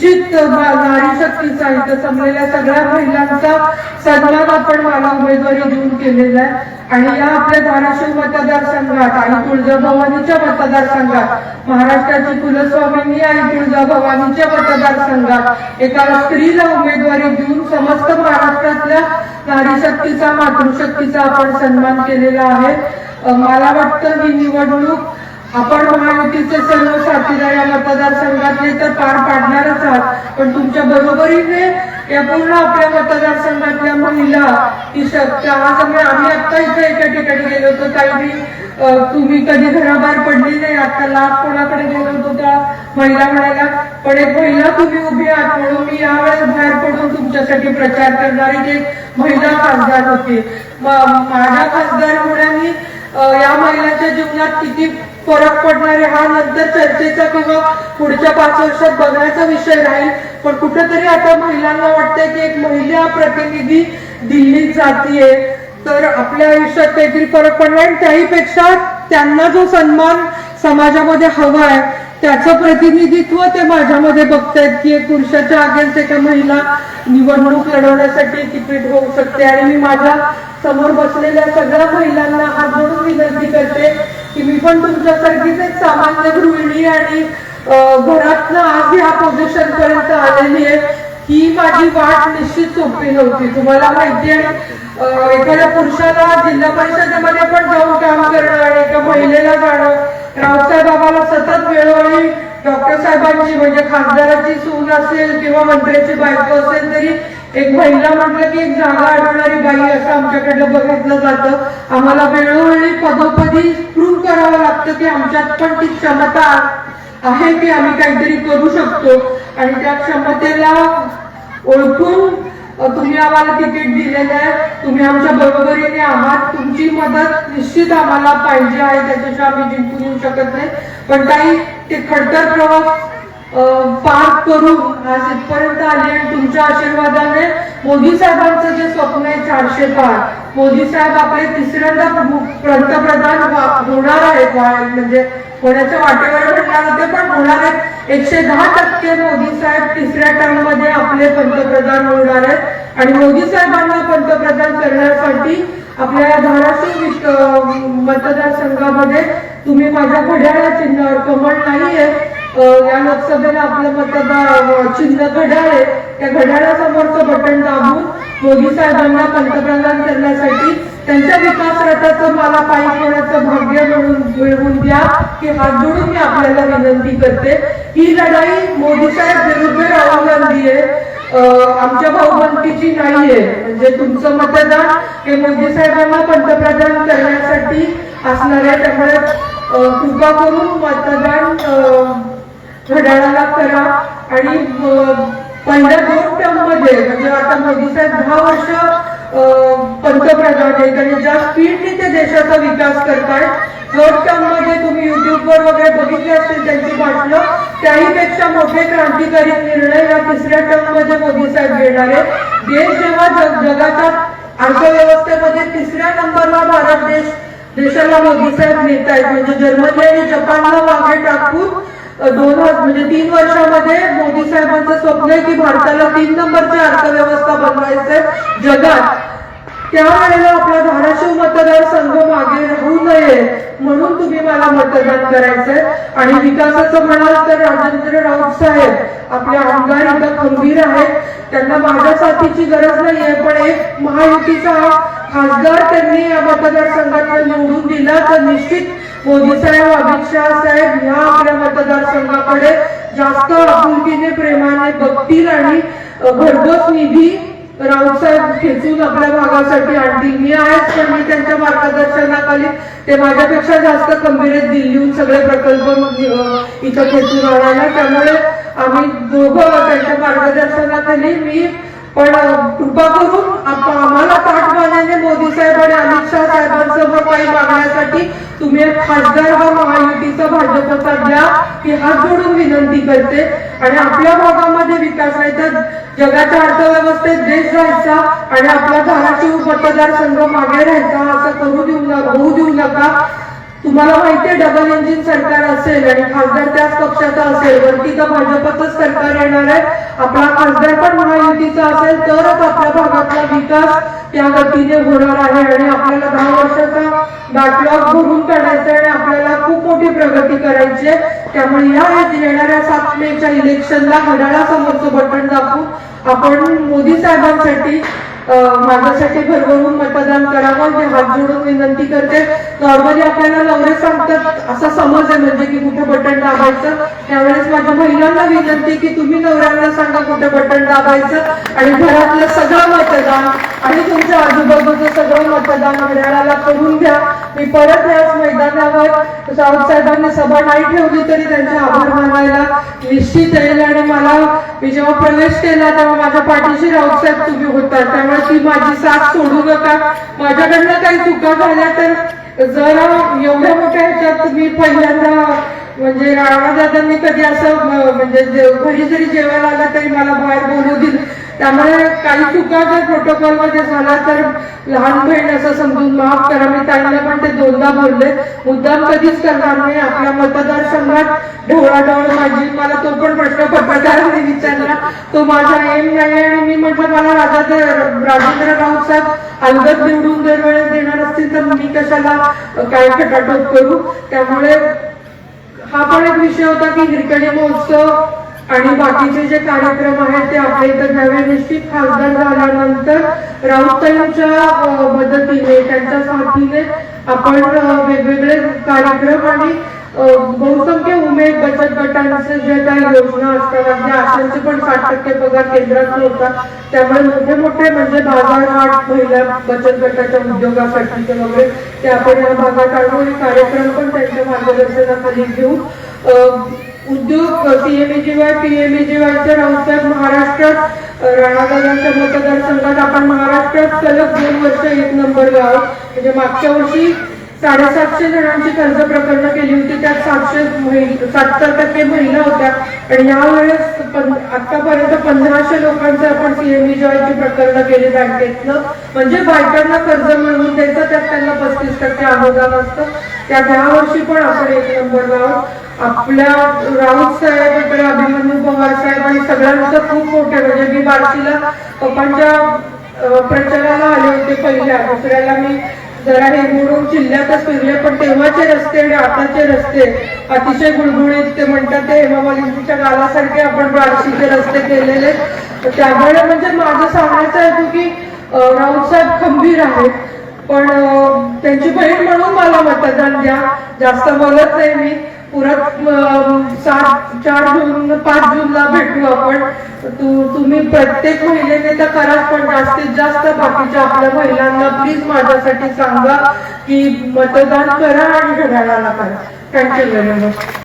निश्चित नारी शक्ती साहित्य संपलेल्या सगळ्या महिलांचा सन्मान आपण मला उमेदवारी देऊन केलेला आहे. आणि या आपल्या धाराशिव मतदारसंघात आणि तुळजाभवानीच्या मतदारसंघात महाराष्ट्राची कुलस्वामिनी आणि तुळजाभवानीच्या मतदारसंघात एका स्त्रीला उमेदवारी देऊन समस्त महाराष्ट्रातल्या नारी शक्तीचा मातृशक्तीचा आपण सन्मान केलेला आहे. मला वाटतं ही निवडणूक आपण महायुतीचे सर्व साथीदार या मतदारसंघातले तर पार पाडणारच आहात. पण तुमच्या बरोबरीने या पूर्ण आपल्या मतदारसंघातल्या महिला ही शक्ती आम्ही आम्ही आता इथे एका ठिकाणी गेलो होतो. काही तुम्ही कधी घराबाहेर पडली नाही. आता लाभ कोणाकडे गेलो होतो त्या महिला म्हणाल्या पण एक महिला तुम्ही उभी आहात म्हणून मी यावेळेस बाहेर पडून तुमच्यासाठी प्रचार करणारी एक महिला खासदार होती. माझ्या खासदारमुळे होण्याने या महिलांच्या जीवनात किती फरक पडणारे हा नंतर चर्चेचा किंवा पुढच्या पाच वर्षात बघण्याचा विषय राहील. पण कुठेतरी आता महिलांना वाटतंय की एक महिला प्रतिनिधी दिल्लीत जातीये. तर आपल्या आयुष्यात काहीतरी फरक पडणार आणि त्याहीपेक्षा त्यांना जो सन्मान समाजामध्ये हवा आहे त्याचं प्रतिनिधित्व ते माझ्यामध्ये बघतायत की एक पुरुषाच्या अगेन्स्ट एका महिला निवडणूक लढवण्यासाठी तिकीट होऊ शकते. आणि मी माझ्यासमोर बसलेल्या सगळ्या महिलांना हात जोडून विनंती करते की मी पण तुमच्यासारखीच एक सामान्य गृहिणी आणि अं, घरातनं आज ह्या पोझिशन पर्यंत आलेली आहे. ही माझी वाट निश्चित सोपी नव्हती. तुम्हाला माहिती आहे एखाद्या पुरुषाला जिल्हा परिषदेमध्ये पण जाऊन काम करणं आणि एका महिलेला जाणं रावसाहेबाबाला सतत वेळोवेळी डॉक्टर साहेबांची म्हणजे खासदाराची सून असेल किंवा मंत्र्याची बायको असेल तरी एक महिला म्हटलं की एक जागा अडवणारी बाई असं आमच्याकडलं बघितलं जातं. आम्हाला वेळोवेळी पदोपदी प्रूव्ह करावं लागतं की आमच्यात पण ती क्षमता आहे की आम्ही काहीतरी करू शकतो. आणि त्या क्षमतेला ओळखून तुम्ही आम्हाला तिकीट दिलेलं आहे. तुम्ही आमच्या बरोबरीने आहात. तुमची मदत निश्चित आम्हाला पाहिजे आहे. त्याच्याशिवाय आम्ही जिंकून येऊ शकत नाही. पण काही ते खडतर प्रवास पार करून आज इथपर्यंत आले आणि तुमच्या आशीर्वादाने मोदी साहेबांचं जे स्वप्न आहे चारशे पार मोदी साहेब आपले तिसऱ्यांदा पंतप्रधान होणार आहेत म्हणजे होण्याच्या वाटेवर म्हणणार होते पण होणार आहेत. एकशे दहा टक्के मोदी साहेब तिसऱ्या टर्ममध्ये आपले पंतप्रधान होणार आहेत. आणि मोदी साहेबांना पंतप्रधान करण्यासाठी आपल्या धाराशिव मतदारसंघामध्ये तुम्ही माझ्या घड्याळा चिन्हावर कमळ नाहीये. या लोकसभेला आपलं मतदार चिन्ह घड्याळ आहे. त्या घड्याळासमोरचं बटन दाबून मोदी साहेबांना पंतप्रधान करण्यासाठी त्यांच्या विकास रथाचं मला पायी होण्याचं भाग्य म्हणून मिळवून द्या की हात जोडून मी आपल्याला विनंती करते. ही लढाई मोदी साहेब विरुद्ध राहुल गांधी आहे. आमच्या भाऊबंदीची नाहीये म्हणजे तुमचं मतदान हे मोदी साहेबांना पंतप्रधान करण्यासाठी असणार आहे. त्यामुळे कृपा करून मतदान घड्याळाला करा आणि पहिल्या दोन म्हणजे आता मोदी साहेब दहा वर्ष पंतप्रधान आहेत आणि ज्या स्पीडने ते देशाचा विकास करतायत थर्ड टर्ममध्ये तुम्ही युट्यूबवर वगैरे बघितले असतील त्यांची भाषणं त्याहीपेक्षा मोठे क्रांतिकारी निर्णय या तिसऱ्या टर्ममध्ये मोदी साहेब घेणार आहेत. देश जेव्हा जग- जगाच्या अर्थव्यवस्थेमध्ये तिसऱ्या नंबरला भारत देश देशाला मोदी साहेब नेत आहेत म्हणजे जर्मनी आणि जपानला मागे टाकून दोन हजार म्हणजे तीन वर्षामध्ये मोदी साहेबांचं स्वप्न आहे की भारताला तीन नंबरची अर्थव्यवस्था बनवायचंय जगात. त्यावेळेला आपला धाराशिव मतदारसंघ मागे राहू नये म्हणून तुम्ही मला मतदान करायचंय. आणि विकासाचं म्हणाल तर राजेंद्र राऊत साहेब आपले आमदार इथं खंबीर आहेत. त्यांना माझ्या साथीची गरज नाहीये पण एक महायुतीचा खासदार त्यांनी या मतदारसंघात निवडून दिला तर निश्चित मोदी साहेब अमित शहा साहेब ह्या आपल्या मतदारसंघाकडे जास्त आपुलकीने प्रेमाने बघतील आणि भरघोस निधी राऊत साहेब खेचून आपल्या भागासाठी आणतील. मी आहेच पण मी त्यांच्या मार्गदर्शनाखाली. ते माझ्यापेक्षा जास्त खंबीर आहेत. दिल्लीहून सगळे प्रकल्प इथं खेचून आणायला. त्यामुळे आम्ही दोघं त्यांच्या मार्गदर्शनाखाली मी पण कृपा करून आम्हाला ताटमान्याने मोदी साहेब आणि अमित शहा साहेबांसमोर काही मागण्यासाठी तुम्ही एक खासदार व महायुतीचा भाजपचा घ्या की हात जोडून विनंती करते. आणि आपल्या भागामध्ये विकास आहे तर जगाच्या अर्थव्यवस्थेत देश राहायचा आणि आपला धाराशिव मतदारसंघ मागे राहायचा असं करू देऊ नका होऊ देऊ नका. तुम्हाला माहितीये डबल इंजिन सरकार असेल आणि खासदार त्याच पक्षाचा असेल वरती तर भाजपचंच सरकार येणार आहे. आपला खासदार पण महायुतीचा असेल तरच आपल्या भागातला विकास त्या गतीने होणार आहे. आणि आपल्याला दहा वर्षाचा बॅकलॉग भरून काढायचा आणि आपल्याला खूप मोठी प्रगती करायची आहे. त्यामुळे या येणाऱ्या सात मेच्या इलेक्शनला घड्याळासमोरचं बटन दाखवून आपण मोदी साहेबांसाठी माझ्यासाठी भरभरून मतदान करावं मी हात जोडून विनंती करते. नॉर्मली आपल्याला नवरे सांगतात असा समज आहे म्हणजे की कुठे बटन दाबायचं. त्यावेळेस माझ्या महिलांना विनंती की तुम्ही नवऱ्यांना सांगा कुठे बटन दाबायचं. आणि घरातलं सगळं मतदान आणि तुमच्या आजूबाजूचं सगळं मतदान घड्याळाला करून घ्या. मी परत याच मैदानावर सावंत साहेबांनी सभा नाही ठेवली तरी त्यांचे आभार मानायला निश्चित येईल आणि मला मी जेव्हा प्रवेश केला तेव्हा माझ्या पाठीशी राऊत तुम्ही होता. त्यामुळे ती माझी साथ सोडू नका. माझ्याकडनं काही चुका झाल्या तर जरा एवढ्या मोठ्या ह्याच्यात तुम्ही पहिल्यांदा म्हणजे राणादादांनी कधी असं म्हणजे घरी जरी जेवायला आला तरी मला बाहेर बोलू दिलं त्यामुळे काही चुका जर प्रोटोकॉलमध्ये तर लहान बहीण असं समजून माफ करा. मी त्यांना पण ते दोनदा बोलले. मुद्दाम कधीच करणार नाही. आपल्या मतदारसंघात ढवळाढवळ माझी. मला तो पण प्रश्न तो माझा एम नाही आणि मी म्हटलं मला राजा राजेंद्र राऊत साहेब अंगत निवडून दरवेळेस देणार असतील तर मी कशाला काय खटाटोप करू? त्यामुळे हा पण एक विषय होता की हिरकणी महोत्सव आणि बाकीचे जे कार्यक्रम आहेत ते आपल्या इथं घ्यावे निश्चित खासदार झाल्यानंतर राऊतांच्या मदतीने त्यांच्या साथीने आपण वेगवेगळे कार्यक्रम आणि बहुसंख्य उमेद बचत गटांचे जे काही योजना असतात म्हणजे आशांचे पण साठ टक्के पगार केंद्रात होता. त्यामुळे मोठे मोठे म्हणजे बाजारवाट महिला बचत गटाच्या उद्योगासाठीचे वगैरे ते आपण या भागात आणू. आणि कार्यक्रम पण त्यांच्या मार्गदर्शनाखाली घेऊ. उद्योग सीएमएजीवाय पीएमएजीवायच्या राऊतसाहेब महाराष्ट्रात राणादादांच्या मतदारसंघात आपण महाराष्ट्रात सलग दोन वर्ष एक नंबर गाव. म्हणजे मागच्या वर्षी साडेसातशे जणांची कर्ज प्रकरणं केली होती त्यात सातशे सत्तर टक्के महिला होत्या. आणि यावेळेस आतापर्यंत पंधराशे लोकांचं आपण सीएमईची प्रकरणं केली बँकेतलं. म्हणजे बायकांना कर्ज मिळवून द्यायचं त्यात त्यांना पस्तीस टक्के अनुदान असतं. त्या या वर्षी पण आपण एक नंबर आहोत आपल्या राऊत साहेब इकडे अभिमन्यू पवार साहेब आणि सगळ्यांचं खूप मोठे म्हणजे मी बार्शीला पप्पांच्या प्रचाराला आले होते पहिल्या दुसऱ्याला मी जरा हे म्हणून जिल्ह्यातच फिरले पण तेव्हाचे रस्ते आणि आताचे रस्ते अतिशय गुळगुळीत ते म्हणतात ते हेमामालिनीच्या गालासारखे आपण बार्शीचे रस्ते केलेले. त्यामुळे म्हणजे माझं सांगायचं आहे की राऊत साहेब खंबीर आहेत पण त्यांची बहीण म्हणून मला मतदान द्या. जास्त बोलत नाही मी. पुरत सात चार जून पाच जूनला भेटू आपण. तुम्ही प्रत्येक महिलेने तर करा पण जास्तीत जास्त बाकीच्या आपल्या महिलांना प्लीज माझ्यासाठी सांगा की मतदान करा आणि घड्याळाला करा. Thank you very much